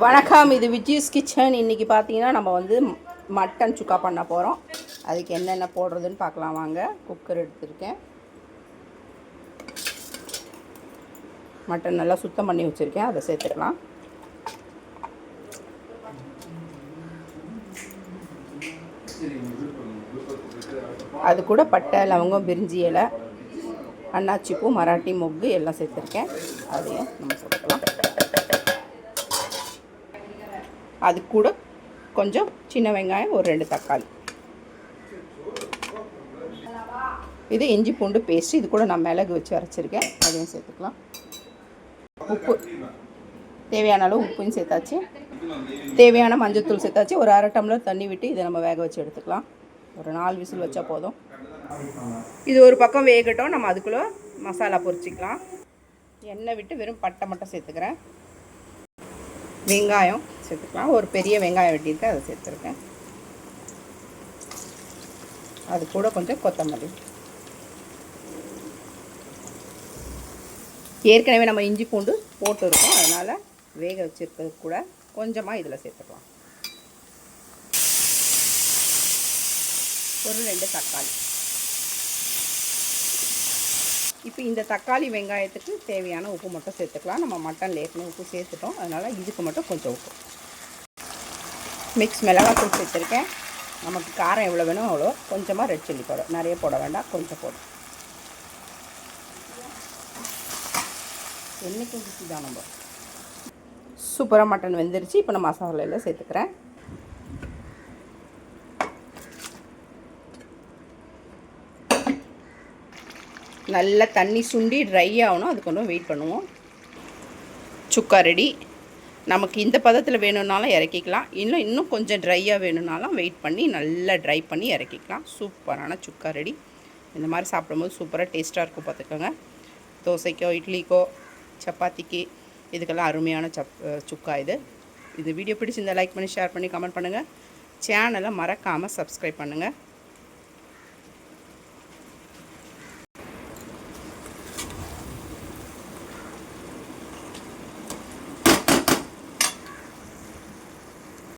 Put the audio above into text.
வணக்கம் இது விஜிஸ் கிச்சன். இன்றைக்கி பார்த்தீங்கன்னா நம்ம வந்து மட்டன் சுக்கா பண்ண போகிறோம் அதுக்கு என்னென்ன போடுறதுன்னு பார்க்கலாம் வாங்க. குக்கர் எடுத்திருக்கேன். மட்டன் நல்லா சுத்தம் பண்ணி வச்சுருக்கேன். அதை சேர்த்துக்கலாம். அது கூட பட்டை லவங்கம் பிரிஞ்சி இலை அண்ணாச்சிப்பூ மராட்டி மொக்கு எல்லாம் சேர்த்துருக்கேன். அதையும் நம்ம சேர்த்துக்கலாம். அது கூட கொஞ்சம் சின்ன வெங்காயம் ஒரு ரெண்டு தக்காளி. இது இஞ்சி பூண்டு பேஸ்ட் இது கூட நான் மிளகு வச்சு அரைச்சிருக்கேன். அதையும் சேர்த்துக்கலாம். உப்பு. தேவையான அளவு உப்பையும் சேர்த்தாச்சு. தேவையான மஞ்சத்தூள் சேர்த்தாச்சு. ஒரு அரை டம்ளர் தண்ணி விட்டு இதை நம்ம வேக வச்சு எடுத்துக்கலாம். ஒரு நாலு விசில் வச்சா போதும். இது ஒரு பக்கம் வேகட்டும். நம்ம அதுக்குள்ளே மசாலா பொரிச்சிக்கலாம். எண்ணெய் விட்டு வெறும் பட்டை மட்டும் சேர்த்துக்கிறேன். வெங்காயம் சேர்த்துக்கலாம். ஒரு பெரிய வெங்காயம் வெட்டியிருக்கேன் அதை சேர்த்துருக்கேன். அது கூட கொஞ்சம் கொத்தமல்லி. ஏற்கனவே நம்ம இஞ்சி பூண்டு போட்டுருக்கோம். அதனால் வேக வச்சுருக்கிறது கூட கொஞ்சமாக இதில் சேர்த்துக்கலாம். ஒரு ரெண்டு தக்காளி. இப்போ இந்த தக்காளி வெங்காயத்துக்கு தேவையான உப்பு மட்டும் சேர்த்துக்கலாம். நம்ம மட்டன் லேக்கணும் உப்பு சேர்த்துட்டோம். அதனால் இதுக்கு மட்டும் கொஞ்சம் உப்பு. மிக்ஸ் மிளகாத்தூள் சேர்த்துருக்கேன். நமக்கு காரம் எவ்வளோ வேணும் அவ்வளோ. கொஞ்சமாக ரெட் சில்லி போட நிறைய போட வேண்டாம். கொஞ்சம் போடும் என்றைக்கும் தான் நம்ம? சூப்பராக மட்டன் வெந்துருச்சு. இப்போ நான் மசாலையில் சேர்த்துக்கிறேன். நல்லா தண்ணி சுண்டி ட்ரை ஆகணும். அதுக்கு ஒன்றும் வெயிட் பண்ணுவோம். சுக்கா ரெடி நமக்கு இந்த பதத்தில் வேணும்னாலும் இறக்கிக்கலாம். இன்னும் இன்னும் கொஞ்சம் ட்ரையாக வேணும்னாலும் வெயிட் பண்ணி நல்லா ட்ரை பண்ணி இறக்கிக்கலாம். சூப்பரான சுக்கா ரெடி இந்த மாதிரி சாப்பிடும்போது சூப்பராக டேஸ்ட்டாக இருக்கும் பார்த்துக்கோங்க. தோசைக்கோ இட்லிக்கோ சப்பாத்திக்கு இதுக்கெல்லாம் அருமையான சப் சுக்கா இது. இது வீடியோ பிடிச்சிருந்தா லைக் பண்ணி ஷேர் பண்ணி கமெண்ட் பண்ணுங்கள் சேனலை மறக்காமல் சப்ஸ்கிரைப் பண்ணுங்கள்